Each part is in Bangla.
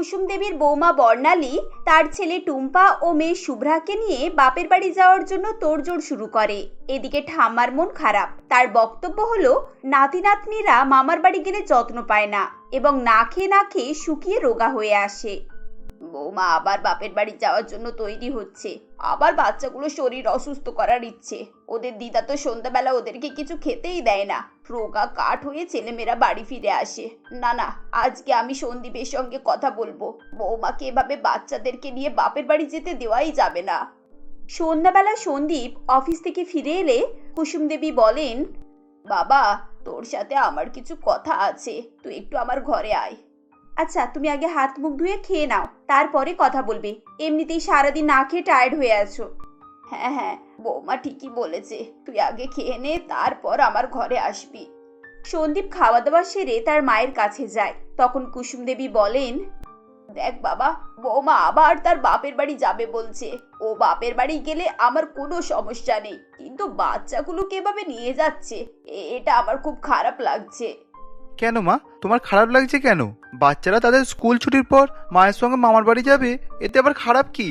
কুসুম দেবীর বৌমা বর্ণালী তার ছেলে টুম্পা ও মেয়ে শুভ্রাকে নিয়ে বাপের বাড়ি যাওয়ার জন্য তোড়জোড় শুরু করে। এদিকে ঠাম্মার মন খারাপ। তার বক্তব্য হল, নাতি নাতনিরা মামার বাড়ি গেলে যত্ন পায় না এবং না খেয়ে না খেয়ে শুকিয়ে রোগা হয়ে আসে। বৌমা, আবার বাপের বাড়ি যাওয়ার জন্য তৈরি হচ্ছে। আবার বাচ্চাগুলো শরীর অসুস্থ করার ইচ্ছে। ওদের দিদা তো সন্ধ্যাবেলা ওদেরকে কিছু খেতেই দেয় না। রোগা কাঠ হয়ে ছেলেমেয়েরা বাড়ি ফিরে আসে। না না, আজকে আমি সন্দীপের সঙ্গে কথা বলব। বৌমাকে এভাবে বাচ্চাদেরকে নিয়ে বাপের বাড়ি যেতে দেওয়াই যাবে না। সন্ধ্যাবেলা সন্দীপ অফিস থেকে ফিরে এলে কুসুম দেবী বলেন, বাবা, তোর সাথে আমার কিছু কথা আছে। তুই একটু আমার ঘরে আয়। আচ্ছা তুমি আগে হাত মুখ ধুয়ে খেয়ে নাও, তারপরে কথা বলবে। এমনিতেই সারাদিন না খেয়ে টায়ার্ড হয়ে আছো। হ্যাঁ হ্যাঁ বৌমা ঠিকই বলেছে, তুই আগে খেয়ে নে, তারপর আমার ঘরে আসবি। সন্দীপ খাওয়া দাওয়া সেরে তার মায়ের কাছে যায়। তখন কুসুম দেবী বলেন, দেখ বাবা, বৌমা আবার তার বাপের বাড়ি যাবে বলছে। ও বাপের বাড়ি গেলে আমার কোনো সমস্যা নেই, কিন্তু বাচ্চাগুলোকে এভাবে নিয়ে যাচ্ছে এটা আমার খুব খারাপ লাগছে। কেন মা? তোমার খারাপ লাগছে কেন? বাচ্চারা তাদের স্কুল ছুটির পর মায়ের সঙ্গে মামার বাড়ি যাবে এতে আবার খারাপ কি?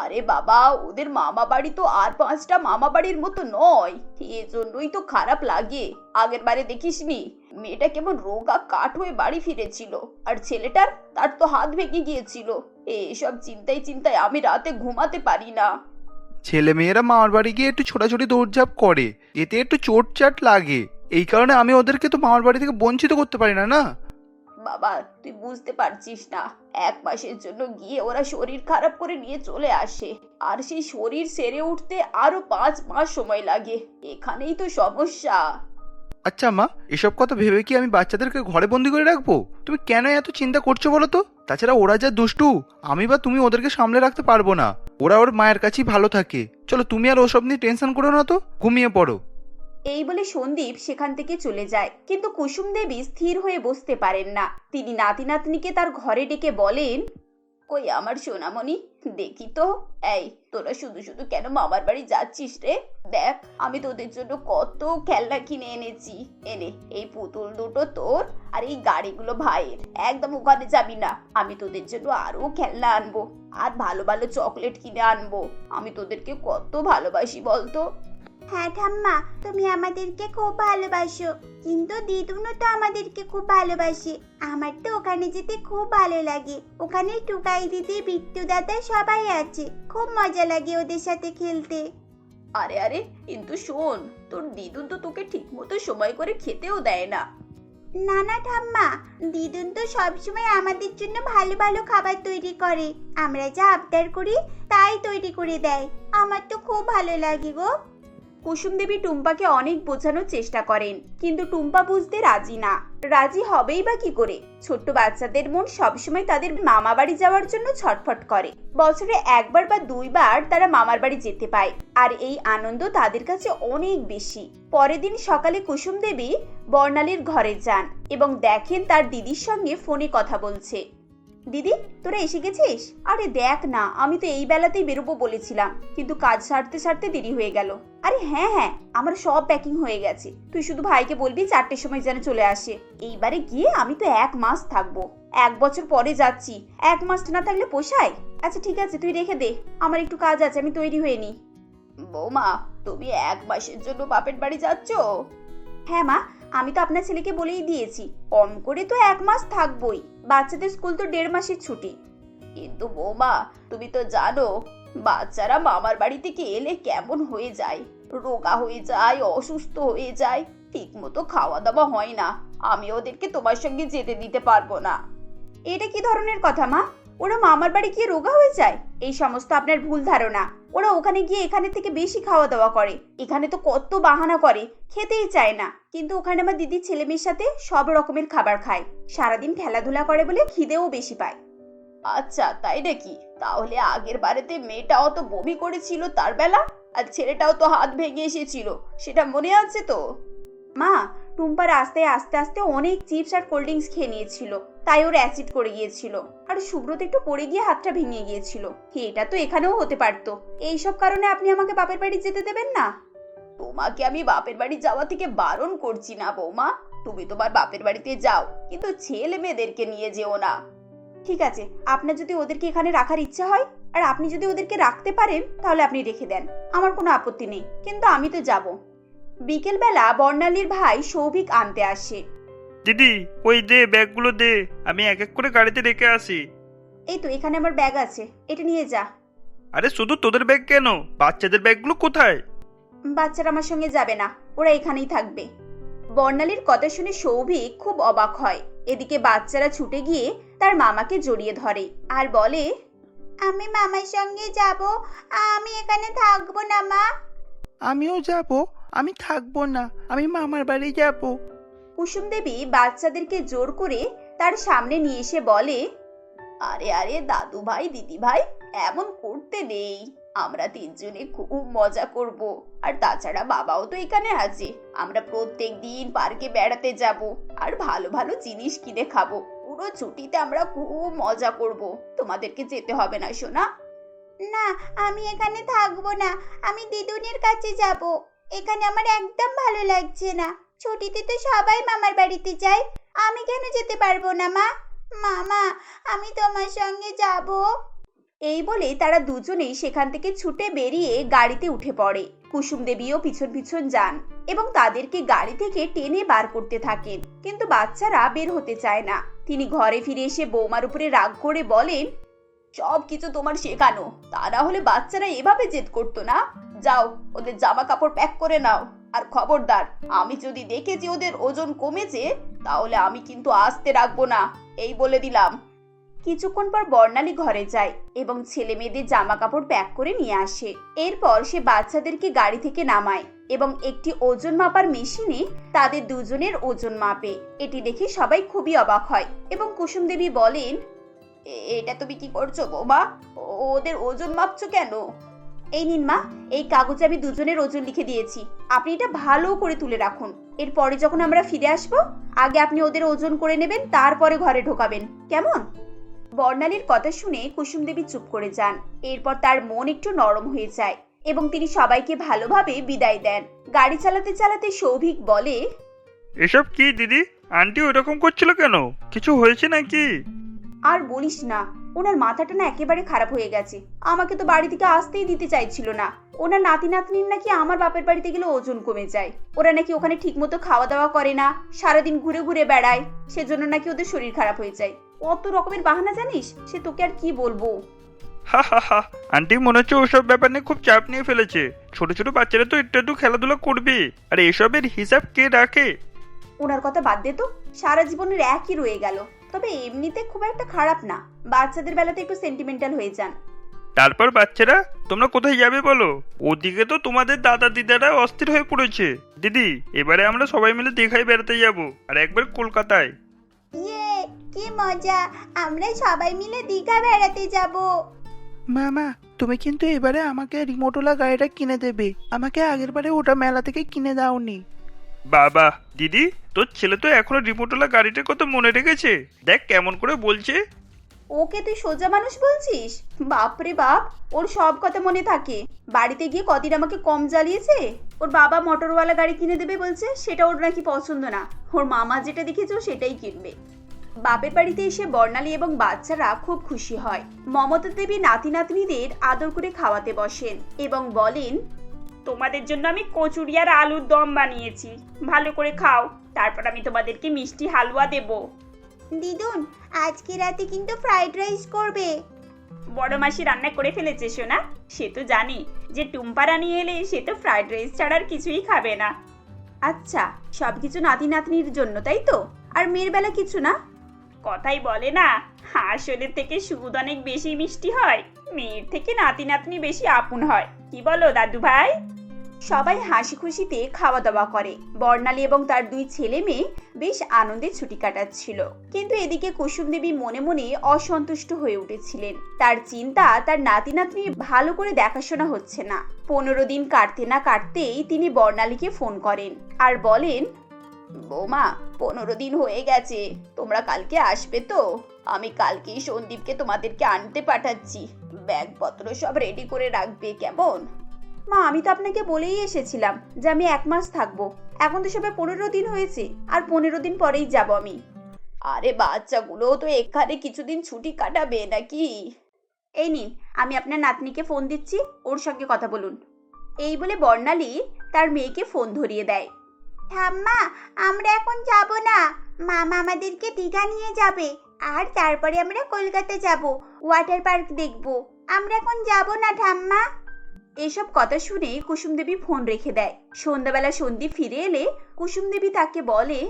আরে বাবা ওদের মামা বাড়ি তো আর পাঁচটা মামা বাড়ির মতো নয়। এজন্যই তো খারাপ লাগে। আগের বারে দেখিসনি মেয়েটা কেমন রোগা কাঠ হয়ে বাড়ি ফিরেছিল আর ছেলেটার তার তো হাত ভেঙে গিয়েছিল। এইসব চিন্তায় চিন্তায় আমি রাতে ঘুমাতে পারি না। ছেলে মেয়েরা মামার বাড়ি গিয়ে একটু ছোটাছুটি দৌড়ঝাঁপ করে এতে একটু চোট চাট লাগে। এই কারণে আমি ওদেরকে তো মামার বাড়ি থেকে বঞ্চিত করতে পারি না না? বাবা তুই বুঝতে পারছিস না। এক মাসের জন্য গিয়ে ওরা শরীর খারাপ করে নিয়ে চলে আসে। আর সেই শরীর সেরে উঠতে আরও পাঁচ মাস সময় লাগে। এখানেই তো সমস্যা। আচ্ছা মা এসব কথা ভেবে কি আমি বাচ্চাদেরকে ঘরে বন্দি করে রাখব? তুমি কেন এত চিন্তা করছ বলো তো? তাছাড়া ওরা যা দুষ্টু আমি বা তুমি ওদেরকে সামলে রাখতে পারব না। ওরা ওর মায়ের কাছেই ভালো থাকে। চলো তুমি আর ওসব নিয়ে টেনশন করো না তো ঘুমিয়ে পড়ো। এই বলে সন্দীপ সেখান থেকে চলে যায়। কিন্তু কুসুম দেবী স্থির হয়ে বসতে পারেন না। তিনি নাতি নাতনিকে তার ঘরে ডেকে বলেন, কই আমার সোনামণি, দেখি তো। এই, তোরা শুধু শুধু কেন মামার বাড়ি যাচ্ছিস রে? দেখ, আমি তোদের জন্য কত খেলনা কিনে এনেছি। এনে, এই পুতুল দুটো তোর আর এই গাড়িগুলো ভাইয়ের। একদম ওখানে যাবি না। আমি তোদের জন্য আরও খেলনা আনব। আর ভালো ভালো চকলেট কিনে আনব। আমি তোদেরকে কত ভালোবাসি বলতো? হ্যাঁ ঠাম্মা তুমি আমাদেরকে খুব ভালোবাসো। কিন্তু দিদুনও তো আমাদেরকে খুব ভালোবাসে। আমার তো ওখানে যেতে খুব ভালো লাগে। ওখানে টুকাই দিদি বিট্টু দাদা সবাই আছে। খুব মজা লাগে ওদের সাথে খেলতে। আরে আরে কিন্তু শোন তোর দিদুন তো তোকে ঠিক মতো সময় করে খেতেও দেয় না। না না ঠাম্মা দিদুন তো সবসময় আমাদের জন্য ভালো ভালো খাবার তৈরি করে। আমরা যা আবদার করি তাই তৈরি করে দেয়। আমার তো খুব ভালো লাগে গো। কুসুম দেবী টুম্পাকে অনেক বোঝানোর চেষ্টা করেন, কিন্তু টুম্পা বুঝতে রাজি না। রাজি হবেই বা কি করে? ছোট্ট বাচ্চাদের মন সবসময় তাদের মামা বাড়ি যাওয়ার জন্য ছটফট করে। বছরে একবার বা দুইবার তারা মামার বাড়ি যেতে পায়, আর এই আনন্দ তাদের কাছে অনেক বেশি। পরের দিন সকালে কুসুম দেবী বর্ণালীর ঘরে যান এবং দেখেন তার দিদির সঙ্গে ফোনে কথা বলছে। দিদি, তোরা এসে গেছিস? আরে দেখ না, আমি তো এই বেলাতেই বেরোবো বলেছিলাম, কিন্তু কাজ সারতে সারতে দেরি হয়ে গেল। আরে হ্যাঁ হ্যাঁ আমার সব প্যাকিং হয়ে গেছে। তুই শুধু ভাইকে বলবি চারটের সময় যেন চলে আসে। এইবারে গিয়ে আমি তো এক মাস থাকব। এক বছর পরে যাচ্ছি। এক মাস না থাকলে পোষায়? আচ্ছা ঠিক আছে, তুই রেখে দে। আমার একটু কাজ আছে, আমি তৈরি হয়ে নি বৌমা, তুমি এক মাসের জন্য বাপের বাড়ি যাচ্ছ? হ্যাঁ মা আমি তো আপনার ছেলেকে বলেই দিয়েছি, কম করে তো এক মাস থাকবই। বাচ্চাদের স্কুল তো দেড় মাসের ছুটি। কিন্তু বৌমা, তুমি তো জানো, বাচ্চারা মামার বাড়ি থেকে এলে কেমন হয়ে যায়। রোগা হয়ে যায়, অসুস্থ হয়ে যায় ঠিক মতো খাওয়া দাওয়া হয় না। আমি ওদেরকে তোমার সঙ্গে যেতে দিতে পারব না। এটা কি ধরনের কথা মা? ওরা মামার বাড়ি গিয়ে রোগা হয়ে যায়? এই সমস্ত আপনার ভুল ধারণা। ওরা ওখানে গিয়ে এখানে থেকে বেশি খাওয়া দাওয়া করে। এখানে তো কত বাহানা করে, খেতেই চায় না। কিন্তু ওখানে আমার দিদির ছেলে মেয়ের সাথে সব রকমের খাবার খায়। সারাদিন খেলাধুলা করে বলে খিদেও বেশি পায়। আচ্ছা তাই নাকি? তাহলে আগের বারেতে মেয়েটা অত বমি করেছিল তার বেলা, আর ছেলেটাও তো হাত ভেঙে এসেছিল, সেটা মনে আছে তো? মা, টুম্পা রাস্তায় আস্তে আস্তে অনেক চিপস আর কোল্ড ড্রিঙ্কস খেয়ে নিয়েছিল। তাই ওর অ্যাসিড করে গিয়েছিল। আর সুব্রত একটু পড়ে গিয়ে হাতটা ভেঙে গিয়েছিল। এটা তো এখানেও হতে পারতো। এইসব কারণে আপনি আমাকে বাপের বাড়ি যেতে দেবেন না? তোমাকে আমি বাপের বাড়ি যাওয়া থেকে বারণ করছি না, বৌমা। তুমি তোমার বাপের বাড়িতে যাও, কিন্তু ছেলে মেয়েদেরকে নিয়ে যেও না। ঠিক আছে, আপনার যদি ওদেরকে এখানে রাখার ইচ্ছা হয়, আর আপনি যদি ওদেরকে রাখতে পারেন, তাহলে আপনি রেখে দেন। আমার কোনো আপত্তি নেই, কিন্তু আমি তো যাব। বিকেলবেলা বর্ণালীর ভাই সৌভিক আনতে আসে। দিদি ওই দে ব্যাগগুলো দে। আমি এক এক করে গাড়িতে রেখে আসি। এই তো এখানে আমার ব্যাগ আছে। এটা নিয়ে যা। আরে শুধু তোদের ব্যাগ কেন? বাচ্চাদের ব্যাগগুলো কোথায়? বাচ্চারা আমার সঙ্গে যাবে না। ওরা এখানেই থাকবে। বর্ণালীর কথা শুনে সৌভিক খুব অবাক হয়। এদিকে বাচ্চারা ছুটে গিয়ে তার মামাকে জড়িয়ে ধরে আর বলে আমি মামার সঙ্গে যাব। আমি এখানে থাকব না মা। আমিও যাব। আমি থাকব না। আমি মামার বাড়ি যাব। কুসুম দেবী বাচ্চাদেরকে জোর করে তার সামনে নিয়ে এসে বলে, আরে আরে, দাদু ভাই, দিদি ভাই, এমন করতে নেই। আমরা তিনজনে খুব মজা করব। আর তাছাড়া বাবাও তো এখানে আছে। আমরা প্রত্যেক দিন পার্কে বেড়াতে যাব আর ভালো ভালো জিনিস কিনে খাব। পুরো ছুটিতে আমরা খুব মজা করব। তোমাদেরকে যেতে হবে না, সোনা? না, আমি এখানে থাকব না। আমি দিদুনের কাছে যাব। এখানে আমার একদম ভালো লাগছে না। ছুটিতে তো সবাই মামার বাড়িতে যায়। আমি কেন যেতে পারব না, মা? মামা, আমি তোমার সঙ্গে যাব। এই বলে তারা দুজনেই সেখান থেকে ছুটে বেরিয়ে গাড়িতে উঠে পড়ে। কুসুম দেবীও পিছন পিছন যান এবং তাদেরকে গাড়ি থেকে টেনে বার করতে থাকেন। কিন্তু বাচ্চারা বের হতে চায় না। তিনি ঘরে ফিরে এসে বৌমার উপরে রাগ করে বলেন, সব কিছু তোমার শেখানো। তা না হলে বাচ্চারা এভাবে জেদ করতো না। যাও, ওদের জামা কাপড় প্যাক করে নাও। আর খবরদার, আমি যদি দেখেছি ওদের ওজন কমেছে, তাহলে আমি কিন্তু আসতে রাখব না, এই বলে দিলাম। কিছুক্ষণ পর বর্ণালী ঘরে যায় এবং ছেলে মেয়েদের জামা কাপড় প্যাক করে নিয়ে আসে। এরপর সে বাচ্চাদেরকে গাড়ি থেকে নামায় এবং একটি ওজন মাপার মেশিনে তাদের দুজনের ওজন মাপে। এটি দেখে সবাই খুবই অবাক হয় এবং কুসুম দেবী বলেন, "এ- এটা তুমি কি করছ বৌমা? ওদের ওজন মাপছো কেন? এই নিন মা এই কাগজে আমি দুজনের ওজন লিখে দিয়েছি। আপনি এটা ভালো করে তুলে রাখুন। এরপরে যখন আমরা ফিরে আসব আগে আপনি ওদের ওজন করে নেবেন তারপরে ঘরে ঢোকাবেন। কেমন? বর্ণালীর কথা শুনে কুসুম দেবী চুপ করে যান। এরপর তার মন একটু নরম হয়ে যায় এবং তিনি সবাইকে ভালোভাবে বিদায় দেন। গাড়ি চালাতে চালাতে সৌভিক বলে এসব কি দিদি? আন্টি ওরকম করছিল কেন? কিছু হয়েছে নাকি? আর বলিস না। ওনার মাথাটা না একেবারে খারাপ হয়ে গেছে। আমাকে তো বাড়ি থেকে আসতেই দিতে চাইছিল না। ওনার নাতি নাতনির নাকি আমার বাপের বাড়িতে গেলে ওজন কমে যায়। ওরা নাকি ওখানে ঠিকমতো খাওয়া দাওয়া করে না সারাদিন ঘুরে ঘুরে বেড়ায় সেজন্য নাকি ওদের শরীর খারাপ হয়ে যায়। কত রকমের বাহানা জানিস? সে তোকে আর কি বলব? হা হা হা। আন্টি মনে হচ্ছে ওসব ব্যাপার নিয়ে খুব চাপ নিয়ে ফেলেছে। ছোট ছোট বাচ্চারা তো একটু একটু খেলাধুলা করবে। আর এসবের হিসাব কে রাখে? ওনার কথা বাদ দে তো। সারা জীবনের একই রয়ে গেল। তবে এমনিতে খুব একটা খারাপ না। বাচ্চাদের বেলাতে একটু সেন্টিমেন্টাল হয়ে যান। তারপর বাচ্চারা তোমরা কোথায় যাবে বলো? ওদিকে তো তোমাদের দাদা দিদারা অস্থির হয়ে পড়েছে। দিদি এবারে আমরা সবাই মিলে দীঘায় বেড়াতে যাব আর একবার কলকাতায়। ইয়ে কি মজা! আমরা সবাই মিলে দীঘা বেড়াতে যাব। মামা তুমি কিন্তু এবারে আমাকে রিমোটওয়ালা গাড়িটা কিনে দেবে। আমাকে আগের বারে ওটা মেলা থেকে কিনে দাওনি। বাবা, দিদি, তোর ছেলে তো এখনও রিমোটওয়ালা গাড়িটার কথা মনে রেখেছে। দেখ কেমন করে বলছে। ওকে তুই সোজা মানুষ বলছিস? বাপরে বাপ, ওর সব কথা মনে থাকে। বাড়িতে গিয়ে কদিন আমাকে কম জ্বালিয়েছে? ওর বাবা মোটরওয়ালা গাড়ি কিনে দেবে বলছে, সেটা ওর নাকি পছন্দ না। ওর মামা যেটা দেখেছ সেটাই কিনবে। বাপের বাড়িতে এসে বর্ণালী এবং বাচ্চারা খুব খুশি হয়। মমতা দেবী নাতি নাতনিদের আদর করে খাওয়াতে বসেন এবং বলেন তোমাদের জন্য আমি কচুরি আর আলুর দম বানিয়েছি। ভালো করে খাও তারপর আমি তোমাদেরকে মিষ্টি হালুয়া দেবো। দিদুন আজকে রাতে কিন্তু ফ্রাইড রাইস করবে। বড় মাসি রান্না করে ফেলেছে সোনা। সে তো জানি যে টুম্পা রানি এলে সে তো ফ্রাইড রাইস ছাড়া আর কিছুই খাবে না। আচ্ছা সব কিছু নাতি নাতনির জন্য তাই তো? আর মেয়ের বেলা কিছু না? কথাই বলে না আসলের থেকে সুদ অনেক বেশি মিষ্টি হয় মেয়ের থেকে নাতি নাতনি বেশি আপন হয়। কি বলো দাদু ভাই সবাই হাসি খুশিতে খাওয়া দাওয়া করে। বর্ণালী এবং তার দুই ছেলে মেয়ে বেশ আনন্দে ছুটি কাটাচ্ছিল। কিন্তু এদিকে কুসুম দেবী মনে মনে অসন্তুষ্ট হয়ে উঠেছিলেন। তার চিন্তা, তার নাতি নাতনি ভালো করে দেখাশোনা হচ্ছে না। পনেরো দিন কাটতে না কাটতেই তিনি বর্ণালীকে ফোন করেন আর বলেন, বৌমা, পনেরো দিন হয়ে গেছে। তোমরা কালকে আসবে তো? আমি কালকেই সন্দীপকে তোমাদেরকে আনতে পাঠাচ্ছি। ব্যাগপত্র সব রেডি করে রাখবে, কেমন? মা আমি তো আপনাকে বলেই এসেছিলাম যে আমি এক মাস থাকব। এখন তো সবে পনেরো দিন হয়েছে আর পনেরো দিন পরেই যাব আমি। আরে বাচ্চাগুলো তো এখানে কিছুদিন ছুটি কাটাবে নাকি? এই নিন আমি আপনার নাতনিকে ফোন দিচ্ছি ওর সঙ্গে কথা বলুন। এই বলে বর্ণালী তার মেয়েকে ফোন ধরিয়ে দেয়। ঠাম্মা আমরা এখন যাব না। মামা আমাদেরকে দীঘা নিয়ে যাবে আর তারপরে আমরা কলকাতা যাব ওয়াটার পার্ক দেখব। আমরা এখন যাব না ঠাম্মা। এসব কথা শুনে কুসুম দেবী ফোন রেখে দেয়। সন্ধ্যাবেলা সন্দীপ ফিরে এলে কুসুম দেবী তাকে বলে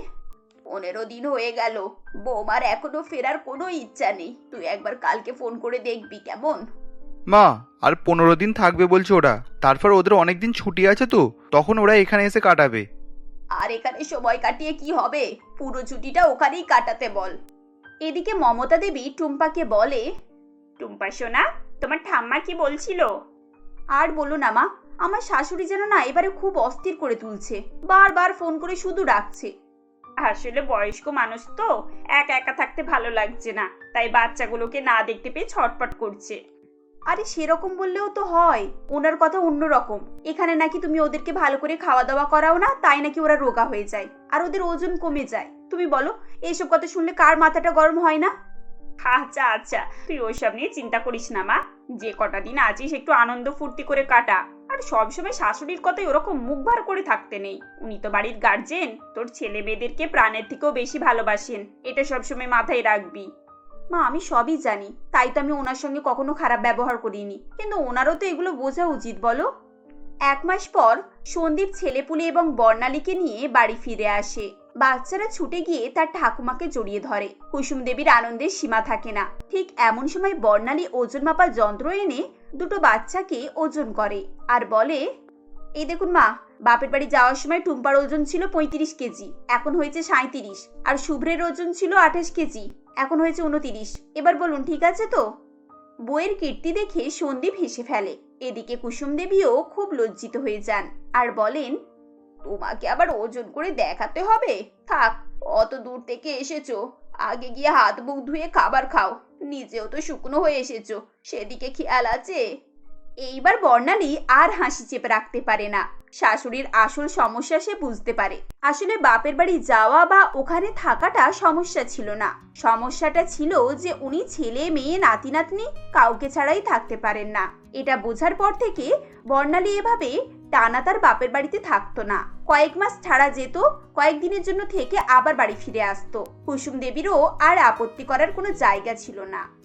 পনেরো দিন হয়ে গেল বৌমার এখনও ফেরার কোনো ইচ্ছা নেই। তুই একবার কালকে ফোন করে দেখবি কেমন? মা আর পনেরো দিন থাকবে বলছে ওরা। তারপর ওদের অনেক দিন ছুটি আছে তো তখন ওরা এখানে এসে কাটাবে। আর এখানে সময় কাটিয়ে কি হবে? পুরো ছুটিটা ওখানেই কাটাতে বল। এদিকে মমতা দেবী টুম্পাকে বলে টুম্পা সোনা তোমার ঠাম্মা কি বলছিল? আর বলো না মা, আমার শাশুড়ি যেন না এবারে খুব অস্থির করে তুলছে। বারবার ফোন করে শুধু ডাকছে। আসলে বয়স্ক মানুষ তো, একা একা থাকতে ভালো লাগছে না, তাই বাচ্চাগুলোকে না দেখতে পেয়ে ছটপট করছে। আরে সেরকম বললেও তো হয়, ওনার কথা অন্যরকম এখানে নাকি তুমি ওদেরকে ভালো করে খাওয়া দাওয়া করাও না, তাই নাকি ওরা রোগা হয়ে যায়, আর ওদের ওজন কমে যায়। তুমি বলো, এইসব কথা শুনলে কার মাথাটা গরম হয় না? আচ্ছা আচ্ছা তুই ওইসব নিয়ে চিন্তা করিস না মা। যে কটা দিন আছিস একটু আনন্দ ফুর্তি করে কাটা। আর সবসময় শাশুড়ির কথাই ওরকম মুখ ভার করে থাকতে নেই। উনি তো বাড়ির গার্জেন তোর ছেলে মেয়েদেরকে প্রাণের থেকেও বেশি ভালোবাসেন। এটা সবসময় মাথায় রাখবি। মা, আমি সবই জানি, তাই তো আমি ওনার সঙ্গে কখনো খারাপ ব্যবহার করিনি। কিন্তু ওনারও তো এগুলো বোঝা উচিত, বলো। এক মাস পর সন্দীপ ছেলেপুলে এবং বর্ণালীকে নিয়ে বাড়ি ফিরে আসে। বাচ্চারা ছুটে গিয়ে তার ঠাকুমাকে জড়িয়ে ধরে। কুসুম দেবীর আনন্দের সীমা থাকে না। ঠিক এমন সময় বর্ণালী ওজন মাপার যন্ত্র এনে দুটো বাচ্চাকে ওজন করে আর বলে, এই দেখুন মা, বাপের বাড়ি যাওয়ার সময় টুম্পার ওজন ছিল পঁয়ত্রিশ কেজি, এখন হয়েছে সাঁত্রিশ আর শুভ্রের ওজন ছিল আঠাশ কেজি, এখন হয়েছে উনতিরিশ। এবার বলুন, ঠিক আছে তো? বইয়ের কীর্তি দেখে সন্দীপ হেসে ফেলে। এদিকে কুসুম দেবীও খুব লজ্জিত হয়ে যান আর বলেন তোমাকে আবার ওজন করে দেখাতে হবে? থাক, অত দূর থেকে এসেছ। আগে গিয়ে হাত মুখ ধুয়ে খাবার খাও। নিজেও তো শুকনো হয়ে এসেছ। সেদিকে খেয়াল আছে? এইবার বর্ণালী আর হাসি চেপে রাখতে পারে না। শাশুড়ির আসল সমস্যা সে বুঝতে পারে। আসলে বাপের বাড়ি যাওয়া বা ওখানে থাকাটা সমস্যা ছিল না। সমস্যাটা ছিল যে উনি ছেলে, মেয়ে নাতি নাতনি কাউকে ছাড়াই থাকতে পারেন না। এটা বোঝার পর থেকে বর্ণালী এভাবে টানা তার বাপের বাড়িতে থাকতো না। কয়েক মাস ছাড়া যেত কয়েকদিনের জন্য থেকে আবার বাড়ি ফিরে আসতো। কুসুম দেবীরও আর আপত্তি করার কোনো জায়গা ছিল না।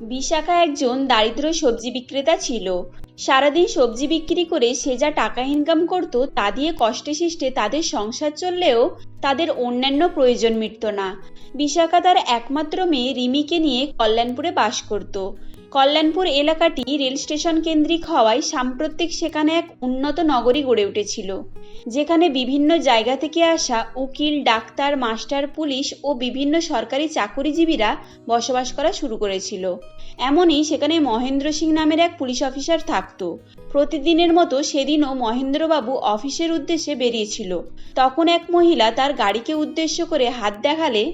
বিশাখা একজন দারিদ্র সবজি বিক্রেতা ছিল। সারাদিন সবজি বিক্রি করে সে যা টাকা ইনকাম করত তা দিয়ে কষ্টে শিষ্টে তাদের সংসার চললেও তাদের অন্যান্য প্রয়োজন মিটত না। বিশাখা তার একমাত্র মেয়ে রিমিকে নিয়ে কল্যাণপুরে বাস করত। কল্যাণপুর এলাকাটি রেল স্টেশন কেন্দ্রিক হওয়ায় সাম্প্রতিক সেখানে এক উন্নত নগরী গড়ে উঠেছিল, যেখানে বিভিন্ন জায়গা থেকে আসা উকিল, ডাক্তার, মাস্টার, পুলিশ ও বিভিন্ন সরকারি চাকুরিজীবীরা বসবাস করা শুরু করেছিল। এমনই সেখানে মহেন্দ্র সিং নামের এক পুলিশ অফিসার থাকতো। প্রতিদিনের মতো সেদিনও মহেন্দ্রবাবু অফিসের উদ্দেশ্যে বেরিয়েছিল। তখন এক মহিলা তার গাড়িকে উদ্দেশ্য করে হাত দেখালে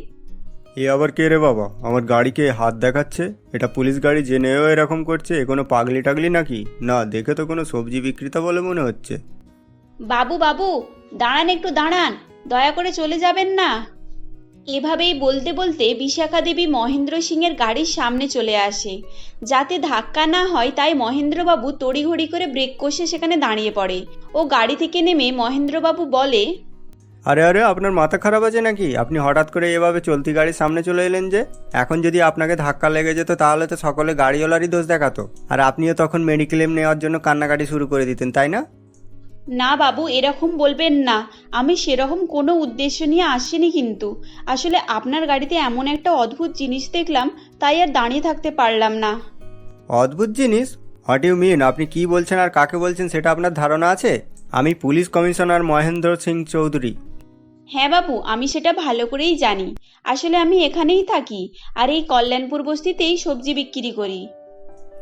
এ আবার কে রে বাবা? আমার গাড়িকে হাত দেখাচ্ছে? এটা পুলিশ গাড়ি জেনেও এরকম করছে, এ কোনো পাগলি টাগলি নাকি? না, দেখে তো কোনো সবজি বিক্রেতা বলে মনে হচ্ছে। বাবু বাবু, দাঁড়ান একটু, দাঁড়ান। দয়া করে চলে যাবেন না। এভাবেই বলতে বলতে বিশাখা দেবী মহেন্দ্র সিংয়ের গাড়ির সামনে চলে আসে। যাতে ধাক্কা না হয়, তাই মহেন্দ্রবাবু তড়িঘড়ি করে ব্রেক কষে সেখানে দাঁড়িয়ে পড়ে। ও গাড়ি থেকে নেমে মহেন্দ্রবাবু বলে আরে আরে আপনার মাথা খারাপ আছে নাকি? আপনি হঠাৎ করে এভাবে চলতি গাড়ির সামনে চলে এলেন যে? এখন যদি আপনাকে ধাক্কা লেগে যেত তাহলে তো সকলে গাড়িওয়ালারই দোষ দেখাতো। আর আপনিও তখন মেডিক্লেম নেওয়ার জন্য কান্নাকাটি শুরু করে দিতেন তাই না? না বাবু এরকম বলবেন না। আমি সেরকম কোনো উদ্দেশ্য নিয়ে আসিনি কিন্তু। আসলে আপনার গাড়িতে এমন একটা অদ্ভুত জিনিস দেখলাম তাই আর দাঁড়িয়ে থাকতে পারলাম না। অদ্ভুত জিনিস? হোয়াট ইউ মিন আপনি কি বলছেন আর কাকে বলছেন সেটা আপনার ধারণা আছে? আমি পুলিশ কমিশনার মহেন্দ্র সিং চৌধুরী। হ্যাঁ বাবু আমি সেটা ভালো করেই জানি। আসলে আমি এখানেই থাকি আর এই কল্যাণপুর বস্তিতেই সবজি বিক্রি করি।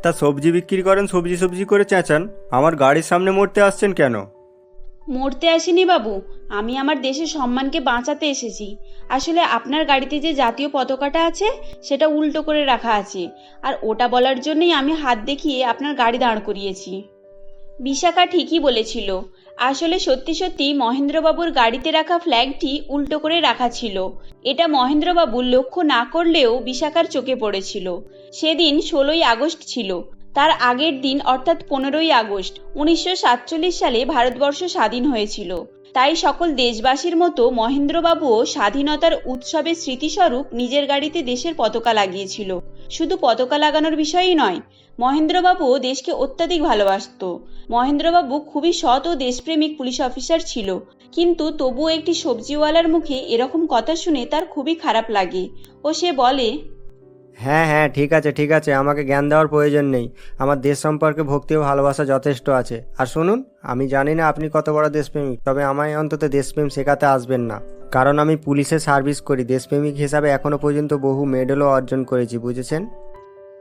তা সবজি বিক্রি করেন সবজি সবজি করে চেঁচান। আমার গাড়ির সামনে মরতে আসছেন কেন? মরতে আসিনি বাবু আমি আমার দেশের সম্মানকে বাঁচাতে এসেছি। আসলে আপনার গাড়িতে যে জাতীয় পতাকাটা আছে সেটা উল্টো করে রাখা আছে। আর ওটা বলার জন্যই আমি হাত দেখিয়ে আপনার গাড়ি দাঁড় করিয়েছি। বিশাখা ঠিকই বলেছিল। আসলে সত্যি সত্যি মহেন্দ্রবাবুর গাড়িতে রাখা ফ্ল্যাগটি উল্টো করে রাখা ছিল। এটা মহেন্দ্রবাবু লক্ষ্য না করলেও বিশাখার চোখে পড়েছিল। সেদিন ষোলোই আগস্ট ছিল। তার আগের দিন অর্থাৎ পনেরোই আগস্ট, উনিশশো সাতচল্লিশ সালে ভারতবর্ষ স্বাধীন হয়েছিল। তাই সকল দেশবাসীর মতো মহেন্দ্রবাবুও স্বাধীনতার উৎসবের স্মৃতিস্বরূপ নিজের গাড়িতে দেশের পতাকা লাগিয়েছিল। শুধু পতাকা লাগানোর বিষয়ই নয় মহেন্দ্রবাবু দেশকে অত্যাধিক ভালোবাসতো। মহেন্দ্রবাবু খুবই সৎ ও দেশপ্রেমিক পুলিশ অফিসার ছিল। কিন্তু তবুও একটি সবজিওয়ালার মুখে এরকম কথা শুনে তার খুবই খারাপ লাগে। ও সে বলে হ্যাঁ হ্যাঁ ঠিক আছে ঠিক আছে, আমাকে জ্ঞান দেওয়ার প্রয়োজন নেই। আমার দেশ সম্পর্কে ভক্তি ও ভালোবাসা যথেষ্ট আছে। আর শুনুন, আমি জানি না আপনি কত বড় দেশপ্রেমিক, তবে আমায় অন্তত দেশপ্রেম শেখাতে আসবেন না। কারণ আমি পুলিশে সার্ভিস করি, দেশপ্রেমিক হিসাবে এখনও পর্যন্ত বহু মেডেলও অর্জন করেছি, বুঝেছেন?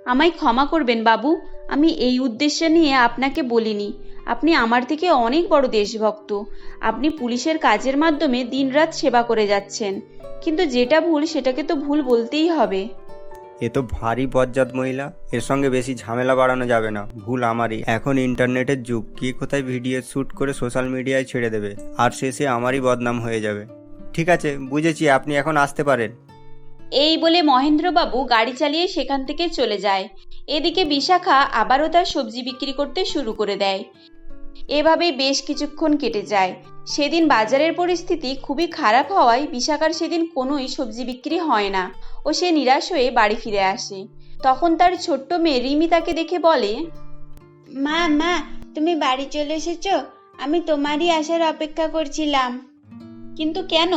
আমায় ক্ষমা করবেন, বাবু। আমি এই উদ্দেশ্য নিয়ে আপনাকে বলিনি। আপনি আমার থেকে অনেক বড় দেশভক্ত। আপনি পুলিশের কাজের মাধ্যমে দিনরাত সেবা করে যাচ্ছেন। কিন্তু যেটা ভুল, সেটাকে তো ভুল বলতেই হবে। এ তো ভারী বজ্জাত মহিলা। এর সঙ্গে বেশি ঝামেলা বাড়ানো যাবে না। ভুল আমারই। এখন ইন্টারনেটের যুগ। কে কোথায় ভিডিও শ্যুট করে সোশ্যাল মিডিয়ায় ছেড়ে দেবে? আর শেষে আমারই বদনাম হয়ে যাবে। ঠিক আছে, বুঝেছি। আপনি এখন আসতে পারেন। এই বলে মহেন্দ্রবাবু গাড়ি চালিয়ে সেখান থেকে চলে যায়। এদিকে বিশাখা আবারও তার সবজি বিক্রি করতে শুরু করে দেয়। এভাবেই বেশ কিছুক্ষণ কেটে যায়। সেদিন বাজারের পরিস্থিতি খুবই খারাপ হওয়ায় বিশাখার সেদিন কোনোই সবজি বিক্রি হয় না ও সে নিরাশ হয়ে বাড়ি ফিরে আসে। তখন তার ছোট্ট মেয়ে রিমি তাকে দেখে বলে মা মা তুমি বাড়ি চলে এসেছ? আমি তোমারই আসার অপেক্ষা করছিলাম। কিন্তু কেন?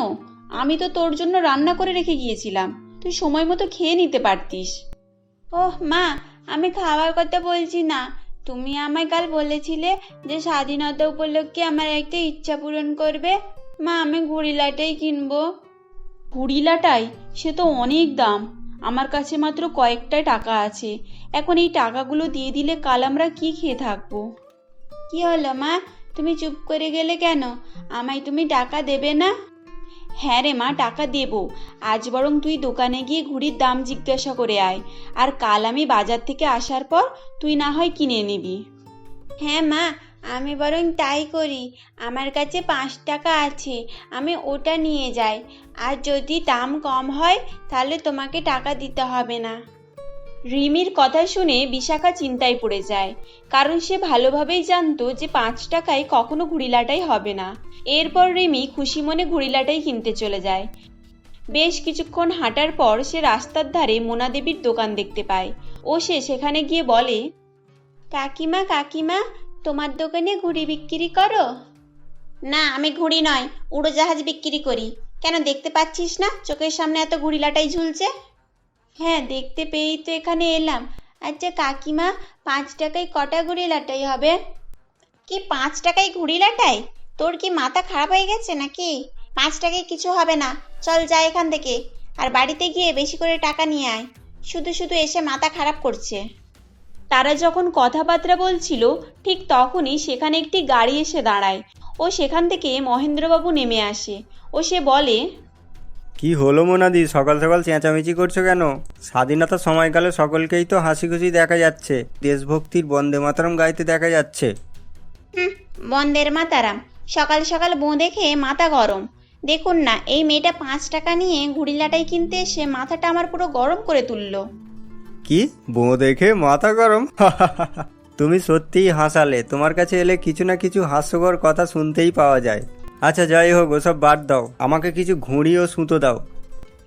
আমি তো তোর জন্য রান্না করে রেখে গিয়েছিলাম। তুই সময় মতো খেয়ে নিতে পারতিস। ওহ, মা, আমি খাওয়ার কথা বলছি না। তুমি আমায় কাল বলেছিলে যে স্বাধীনতা উপলক্ষে আমার একটা ইচ্ছা পূরণ করবে। মা, আমি ঘুড়িলাটাই কিনবো। ঘুড়িলাটাই সে তো অনেক দাম। আমার কাছে মাত্র কয়েকটা টাকা আছে। এখন এই টাকাগুলো দিয়ে দিলে কাল আমরা কি খেয়ে থাকব? কি হলো, মা? তুমি চুপ করে গেলে কেন? আমায় তুমি টাকা দেবে না? হ্যাঁ রে মা, টাকা দেব। আজ বরং তুই দোকানে গিয়ে ঘুড়ির দাম জিজ্ঞাসা করে আয়। আর কাল আমি বাজার থেকে আসার পর তুই না হয় কিনে নিবি। হ্যাঁ মা, আমি বরং তাই করি। আমার কাছে পাঁচ টাকা আছে, আমি ওটা নিয়ে যাই। আর যদি দাম কম হয়, তাহলে তোমাকে টাকা দিতে হবে না। রিমির কথা শুনে বিশাখা চিন্তায় পড়ে যায়, কারণ সে ভালোভাবেই জানতো যে পাঁচ টাকায় কখনো ঘুড়িলাটাই হবে না। এরপর রিমি খুশি মনে ঘুড়িলাটাই কিনতে চলে যায়। বেশ কিছুক্ষণ হাঁটার পর সে রাস্তার ধারে মোনা দেবীর দোকান দেখতে পায়। ও সে সেখানে গিয়ে বলে, কাকিমা কাকিমা, তোমার দোকানে ঘুড়ি বিক্রি করো? না, আমি ঘুড়ি নয়, উড়োজাহাজ বিক্রি করি। কেন, দেখতে পাচ্ছিস না? চোখের সামনে এত ঘুড়িলাটাই ঝুলছে? হ্যাঁ দেখতে পেয়েই তো এখানে এলাম। আচ্ছা কাকিমা, পাঁচ টাকায় কটা ঘুড়ি লাটাই হবে? কি, পাঁচ টাকায় ঘুড়িলাটাই তোর কি মাথা খারাপ হয়ে গেছে নাকি? পাঁচ টাকায় কিছু হবে না। চল, যা এখান থেকে। আর বাড়িতে গিয়ে বেশি করে টাকা নিয়ে আয়। শুধু শুধু এসে মাথা খারাপ করছে। তারা যখন কথাবার্তা বলছিল, ঠিক তখনই সেখানে একটি গাড়ি এসে দাঁড়ায়। ও সেখান থেকে মহেন্দ্রবাবু নেমে আসে। ও সে বলে কি হলো মোনাদি? সকাল সকাল চেঁচামেচি করছ কেন? স্বাধীনতার সময়কালে সকলকেই তো হাসি খুশি দেখা যাচ্ছে। দেশভক্তির বন্দে মাতরম গাইতে দেখা যাচ্ছে। বন্দের মাতারাম। সকাল সকাল বোঁদে দেখে মাথা গরম। দেখুন না এই মেয়েটা পাঁচ টাকা নিয়ে ঘুড়িলাটাই কিনতে এসে মাথাটা আমার পুরো গরম করে তুললো। কি? বউ দেখে মাথা গরম? তুমি সত্যিই হাসালে। তোমার কাছে এলে কিছু না কিছু হাস্যকর কথা শুনতেই পাওয়া যায়। আচ্ছা যাই হোক ওসব বাদ দাও। আমাকে কিছু ঘুড়ি ও সুতো দাও।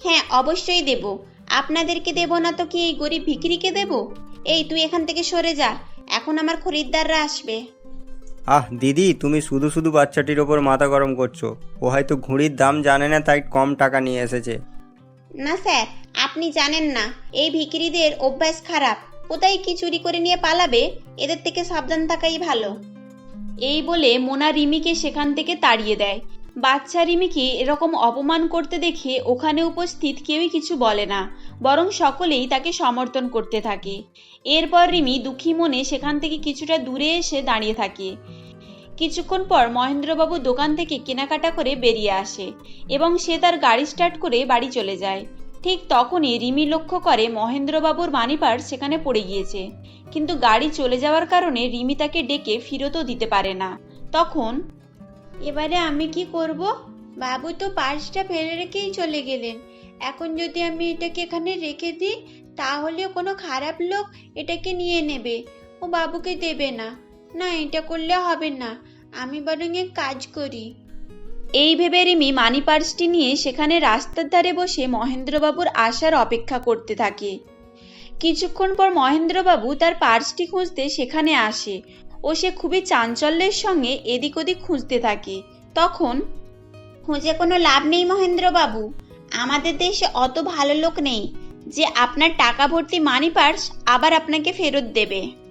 হ্যাঁ অবশ্যই দেব। আপনাদেরকে দেব না তো কি এই গরিব ভিখিরিকে দেব? এই তুই এখান থেকে সরে যা। এখন আমার খরিদ্দাররা আসবে। আহ দিদি তুমি শুধু শুধু বাচ্চাটির ওপর মাথা গরম করছ। ও হয়তো ঘুড়ির দাম জানে না তাই কম টাকা নিয়ে এসেছে। না স্যার আপনি জানেন না এই ভিখিরিদের অভ্যাস খারাপ। কোথায় কি চুরি করে নিয়ে পালাবে? এদের থেকে সাবধান থাকাই ভালো। এই বলে মোনা রিমিকে সেখান থেকে তাড়িয়ে দেয়। বাচ্চা রিমিকে এরকম অপমান করতে দেখে ওখানে উপস্থিত কেউই কিছু বলে না, বরং সকলেই তাকে সমর্থন করতে থাকে। এরপর রিমি দুঃখী মনে সেখান থেকে কিছুটা দূরে এসে দাঁড়িয়ে থাকে। কিছুক্ষণ পর মহেন্দ্রবাবু দোকান থেকে কেনাকাটা করে বেরিয়ে আসে এবং সে তার গাড়ি স্টার্ট করে বাড়ি চলে যায়। ঠিক তখনই রিমি লক্ষ্য করে মহেন্দ্রবাবুর মানি পার্স সেখানে পড়ে গিয়েছে। কিন্তু গাড়ি চলে যাওয়ার কারণে রিমি তাকে ডেকে ফেরতও দিতে পারে না। তখন, এবারে আমি কি করব? বাবু তো পার্সটা ফেলে রেখেই চলে গেলেন। এখন যদি আমি এটাকে এখানে রেখে দিই তাহলে কোনো খারাপ লোক এটাকে নিয়ে নেবে। ও বাবুকে দেবে না। না, এটা করলে হবে না। আমি বরং এক কাজ করি। এই ভেবে রিমি মানি পার্সটি নিয়ে সেখানে রাস্তার ধারে বসে মহেন্দ্রবাবুর আসার অপেক্ষা করতে থাকে। কিছুক্ষণ পর মহেন্দ্রবাবু তার পার্সটি খুঁজতে সেখানে আসে ও সে খুবই চাঞ্চল্যের সঙ্গে এদিক ওদিক খুঁজতে থাকে। তখন, খুঁজে কোনো লাভ নেই মহেন্দ্রবাবু। আমাদের দেশে অত ভালো লোক নেই। যে আপনার টাকা ভর্তি মানি পার্স আবার আপনাকে ফেরত দেবে।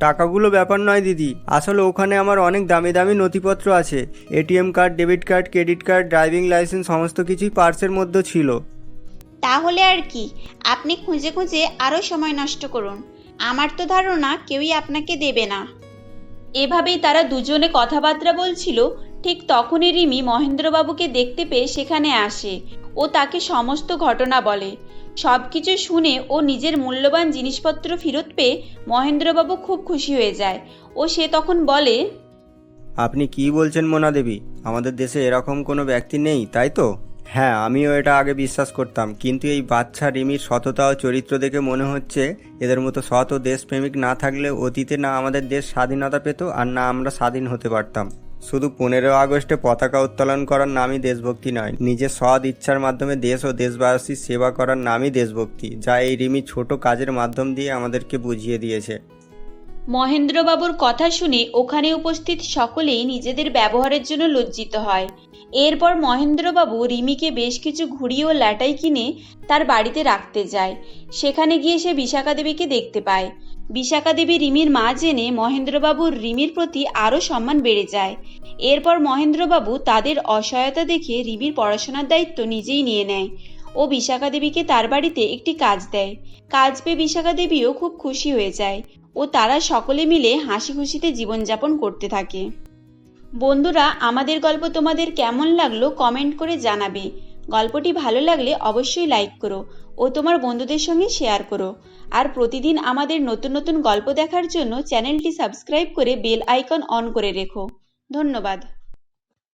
টাকাগুলো ব্যাপার নয়, দিদি। আসলে ওখানে আমার অনেক দামি দামি নথিপত্র আছে। ATM card, debit card, credit card, driving licence, সমস্ত কিছুই পার্সের মধ্যে ছিল। তাহলে আর কি? আপনি খুঁজে খুঁজে আরও সময় নষ্ট করুন। আমার তো ধারণা কেউই আপনাকে দেবে না। এভাবেই তারা দুজনে কথাবার্তা বলছিল। ঠিক তখনই রিমি মহেন্দ্রবাবুকে দেখতে পেয়ে সেখানে আসে। ও তাকে সমস্ত ঘটনা বলে। সব কিছু শুনে ও নিজের মূল্যবান জিনিসপত্র ফেরত পেয়ে মহেন্দ্রবাবু খুব খুশি হয়ে যায়। ও সে তখন বলে, আপনি কি বলছেন মোনা দেবী? আমাদের দেশে এরকম কোনো ব্যক্তি নেই, তাই তো? হ্যাঁ আমিও এটা আগে বিশ্বাস করতাম, কিন্তু এই বাচ্চা রিমির সততা ও চরিত্র দেখে মনে হচ্ছে এদের মতো সৎ ও দেশপ্রেমিক না থাকলে অতীতে না আমাদের দেশ স্বাধীনতা পেত আর না আমরা স্বাধীন হতে পারতাম। শুধু পনেরো আগস্টে পতাকা উত্তোলন করার নামই দেশভক্তি নয় নিজের সৎ ইচ্ছার মাধ্যমে দেশ ও দেশবাসীর সেবা করার নামই দেশভক্তি, যা এই রিমি ছোট কাজের মাধ্যম দিয়ে আমাদেরকে বুঝিয়ে দিয়েছে। মহেন্দ্রবাবুর কথা শুনে ওখানে উপস্থিত সকলেই নিজেদের ব্যবহারের জন্য লজ্জিত হয়। এরপর মহেন্দ্রবাবু রিমিকে বেশ কিছু ঘুড়ি ও ল্যাটাই কিনে তার বাড়িতে রাখতে যায়। সেখানে গিয়ে সে বিশাখা দেবীকে দেখতে পায়। বিশাখা দেবী রিমির মা জেনে মহেন্দ্রবাবুর রিমির প্রতি আরও সম্মান বেড়ে যায়। এরপর মহেন্দ্রবাবু তাদের অসহায়তা দেখে রিমির পড়াশোনার দায়িত্ব নিজেই নিয়ে নেয় ও বিশাখা দেবীকে তার বাড়িতে একটি কাজ দেয়। কাজ পেয়ে বিশাখা দেবীও খুব খুশি হয়ে যায় ও তারা সকলে মিলে হাসি খুশিতে জীবনযাপন করতে থাকে। বন্ধুরা, আমাদের গল্প তোমাদের কেমন লাগল কমেন্ট করে জানাবে। গল্পটি ভালো লাগলে অবশ্যই লাইক করো ও তোমার বন্ধুদের সঙ্গে শেয়ার করো। আর প্রতিদিন আমাদের নতুন নতুন গল্প দেখার জন্য চ্যানেলটি সাবস্ক্রাইব করে বেল আইকন অন করে রেখো। ধন্যবাদ।